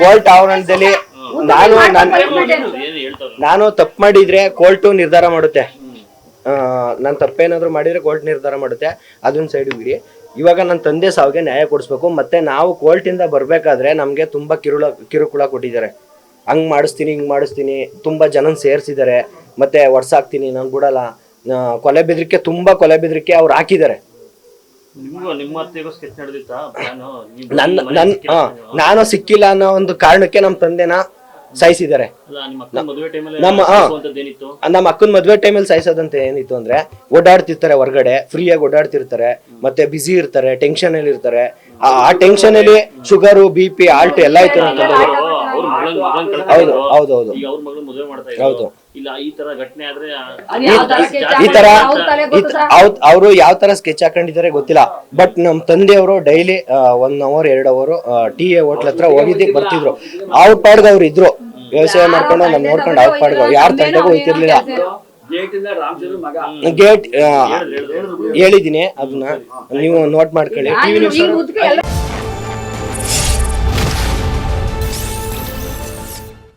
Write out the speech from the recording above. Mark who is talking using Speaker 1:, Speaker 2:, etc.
Speaker 1: Court ಆವರಣದಲ್ಲಿ ನಾನು ನಾನು ತಪ್ಪು ಮಾಡಿದ್ರೆ ಕೋರ್ಟು ನಿರ್ಧಾರ ಮಾಡುತ್ತೆ. ನಾನು ತಪ್ಪೇನಾದ್ರೂ ಮಾಡಿದ್ರೆ ಕೋರ್ಟ್ ನಿರ್ಧಾರ ಮಾಡುತ್ತೆ. ಅದನ್ನ ಸೈಡ್ ಬಿಡಿ ಇವಾಗ ನನ್ನ ತಂದೆ ಸಾವಿಗೆ ನ್ಯಾಯ ಕೊಡಿಸ್ಬೇಕು. ಮತ್ತೆ ನಾವು ಕೋರ್ಟಿಂದ ಬರಬೇಕಾದ್ರೆ ನಮಗೆ ತುಂಬಾ ಕಿರುಳ ಕಿರುಕುಳ ಕೊಟ್ಟಿದ್ದಾರೆ. ಹಂಗ್ ಮಾಡಿಸ್ತೀನಿ ಹಿಂಗ್ ಮಾಡಿಸ್ತೀನಿ. ತುಂಬಾ ಜನನ್ ಸೇರ್ಸಿದ್ದಾರೆ. ಮತ್ತೆ ಒಡ್ಸಾಕ್ತೀನಿ ನಾನು ಬಿಡಲ್ಲ. ಆ, ಕೊಲೆ ಬೆದರಿಕೆ ತುಂಬಾ ಕೊಲೆ ಬೆದರಿಕೆ ಅವ್ರು ಹಾಕಿದ್ದಾರೆ. ನನ್ನ ನನ್ ಸಿಕ್ಕಿಲ್ಲ ಅನ್ನೋ ಒಂದು ಕಾರಣಕ್ಕೆ ನಮ್ಮ ತಂದೆನ ಸಾಯಿಸಿದ್ದಾರೆ
Speaker 2: ನಿಮ್ಮ
Speaker 1: ನಮ್ಮ- ಅಕ್ಕನ ಮದ್ವೆ ಟೈಮಲ್ಲಿ ಸಾಯಿಸೋದಂತ ಏನಿತ್ತು ಅಂದ್ರೆ ಓಡಾಡ್ತಿರ್ತಾರೆ ಹೊರಗಡೆ ಫ್ರೀಯಾಗಿ ಓಡಾಡ್ತಿರ್ತಾರೆ ಮತ್ತೆ ಬಿಸಿ ಇರ್ತಾರೆ ಟೆನ್ಷನ್ ಅಲ್ಲಿ ಇರ್ತಾರೆ. ಆ- ಆ ಟೆನ್ಷನ್ ಅಲ್ಲಿ ಶುಗರು ಬಿ ಪಿ ಆಲ್ಟ್ ಎಲ್ಲ ಇತ್ತು ಹೌದು ಹೌದು ಹೌದು
Speaker 2: ಮಗಳು ಮದುವೆ ಮಾಡ್ತಾ
Speaker 1: ಹೌದು.
Speaker 2: ಇಲ್ಲ ಈ ತರ
Speaker 3: ಅವ್ರ
Speaker 1: ಯಾವ ತರ ಸ್ಕೆಚ್ ಹಾಕೊಂಡಿದ್ದಾರೆ ಗೊತ್ತಿಲ್ಲ. ಬಟ್ ನಮ್ ತಂದೆಯವರು ಡೈಲಿ ಒನ್ ಅವರ್ ಎರಡ್ ಅವರ್ ಟಿ ಎ ಹೋಟ್ಲ್ ಹತ್ರ ಹೋಗಿದ್ದಕ್ಕೆ ಬರ್ತಿದ್ರು. ಅವ್ರ ಪಾಡ್ಗ ಅವ್ರು ಇದ್ರು ವ್ಯವಸಾಯ ಮಾಡ್ಕೊಂಡು ನಮ್ ನೋಡ್ಕೊಂಡು ಅವ್ರ ಪಾಡ್ಗ ಯಾರ ತಂಡಗೂ ಹೋಗ್ತಿರ್ಲಿಲ್ಲ ಗೇಟ್ ಹೇಳಿದೀನಿ ಅದನ್ನ. ನೀವು ನೋಟ್ ಮಾಡ್ಕೊಳ್ಳಿ.